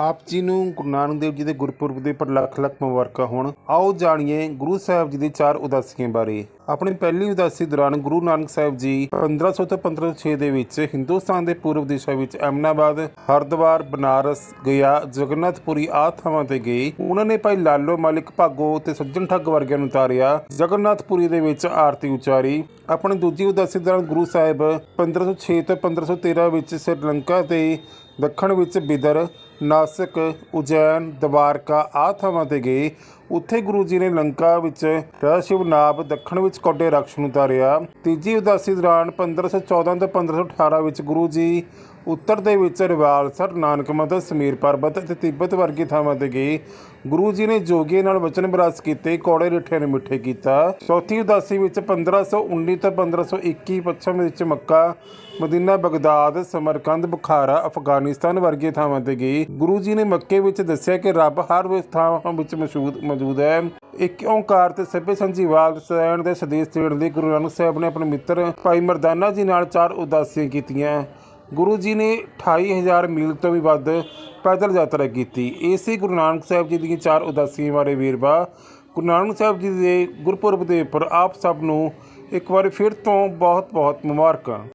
ਆਪ ਜੀ ਨੂੰ ਗੁਰੂ ਨਾਨਕ ਦੇਵ ਜੀ ਦੇ ਗੁਰਪੁਰਬ ਦੇ ਪਰ ਲੱਖ ਲੱਖ ਮੁਬਾਰਕਾਂ ਹੋਣ। ਆਓ ਜਾਣੀਏ ਗੁਰੂ ਸਾਹਿਬ ਜੀ ਦੀ ਚਾਰ ਉਦਾਸੀਆਂ ਬਾਰੇ। ਆਪਣੀ ਪਹਿਲੀ ਉਦਾਸੀ ਦੌਰਾਨ ਗੁਰੂ ਨਾਨਕ ਸਾਹਿਬ ਜੀ 1500 ਤੋਂ 1506 ਦੇ ਵਿੱਚ ਹਿੰਦੁਸਤਾਨ ਦੇ ਪੂਰਬ ਦਿਸ਼ਾ ਵਿੱਚ ਅਹਿਮਦਾਬਾਦ, ਹਰਦੁਆਰ, ਬਨਾਰਸ, ਗਿਆ, ਜਗਨਨਾਥਪੁਰੀ ਆਦਿ ਥਾਵਾਂ ਤੇ ਗਏ। ਉਹਨਾਂ ਨੇ ਭਾਈ ਲਾਲੋ ਮਾਲਿਕ ਭਾਗੋ ਤੇ ਸੱਜਣ ਠੱਗ ਵਰਗਿਆਂ ਨੂੰ ਉਤਾਰਿਆ। ਜਗਨਨਾਥਪੁਰੀ ਦੇ ਵਿੱਚ ਆਰਤੀ ਉਚਾਰੀ। ਆਪਣੀ ਦੂਜੀ ਉਦਾਸੀ ਦੌਰਾਨ ਗੁਰੂ ਸਾਹਿਬ 1506 ਤੋਂ 1513 ਵਿੱਚ ਸ੍ਰੀਲੰਕਾ ਤੇ ਦੱਖਣ ਵਿੱਚ ਬਿਦਰ ਨਾਸਿਕ, ਉਜੈਨ, ਦਵਾਰਕਾ, ਆਹ ਥਾਵਾਂ ਤੇ ਗਏ। ਉੱਥੇ ਗੁਰੂ ਜੀ ਨੇ ਲੰਕਾ ਵਿੱਚ ਰਾਜਾ ਸ਼ਿਵਨਾਭ ਦੱਖਣ ਵਿੱਚ ਕੋਡੇ ਰਕਸ਼ ਨੂੰ ਉਤਾਰਿਆ ਤੀਜੀ ਉਦਾਸੀ ਦੌਰਾਨ 1514 ਤੋਂ 1518 ਵਿੱਚ ਗੁਰੂ ਜੀ ਉੱਤਰ ਦੇ ਵਿੱਚ ਰਿਵਾਲਸਰ ਨਾਨਕ ਮਤ ਸਮੀਰ ਪਰਬਤ ਅਤੇ ਤਿੱਬਤ ਵਰਗੀ ਥਾਵਾਂ ਤੇ ਗਏ। ਗੁਰੂ ਜੀ ਨੇ ਜੋਗੀਆਂ ਨਾਲ ਵਚਨ ਵਿਰਾਸ ਕੀਤੇ, ਕੋੜੇ ਰਿੱਠੇ ਨੂੰ ਮਿੱਠੇ ਕੀਤਾ। ਚੌਥੀ ਉਦਾਸੀ ਵਿੱਚ 1519 ਤੋਂ 1521 ਪੱਛਮ ਵਿੱਚ Mecca, Medina, Baghdad, Samarkand, Bukhara, Afghanistan ਵਰਗੀਆਂ ਥਾਵਾਂ ਤੇ ਗਈ ਗੁਰੂ ਜੀ ਨੇ ਮੱਕੇ ਵਿੱਚ ਦੱਸਿਆ ਕਿ ਰੱਬ ਹਰ ਵੇ ਥਾਵਾਂ ਵਿੱਚ ਮੌਜੂਦ ਮੌਜੂਦ ਹੈ। ਇੱਕ ਓੰਕਾਰ ਤੇ ਸਭੇ ਸੰਜੀਵਾਲ ਸੈਣ ਦੇ ਸੰਦੇਸ਼ ਦੇਣ ਲਈ ਗੁਰੂ ਨਾਨਕ ਸਾਹਿਬ ਨੇ ਆਪਣੇ ਮਿੱਤਰ ਭਾਈ ਮਰਦਾਨਾ ਜੀ ਨਾਲ ਚਾਰ ਉਦਾਸੀਆਂ ਕੀਤੀਆਂ। ਗੁਰੂ ਜੀ ਨੇ 28000 ਮੀਲ ਤੋਂ ਵੀ ਵੱਧ ਪੈਦਲ ਯਾਤਰਾ ਕੀਤੀ। ਇਸੇ ਗੁਰੂ ਨਾਨਕ ਸਾਹਿਬ ਜੀ ਦੀਆਂ ਚਾਰ ਉਦਾਸੀਆਂ ਬਾਰੇ ਵੇਰਵਾ। ਗੁਰੂ ਨਾਨਕ ਸਾਹਿਬ ਜੀ ਦੇ ਗੁਰਪੁਰਬ ਦੇ ਉੱਪਰ ਆਪ ਸਭ ਨੂੰ ਇੱਕ ਵਾਰ ਫਿਰ ਤੋਂ ਬਹੁਤ ਬਹੁਤ ਮੁਬਾਰਕਾਂ।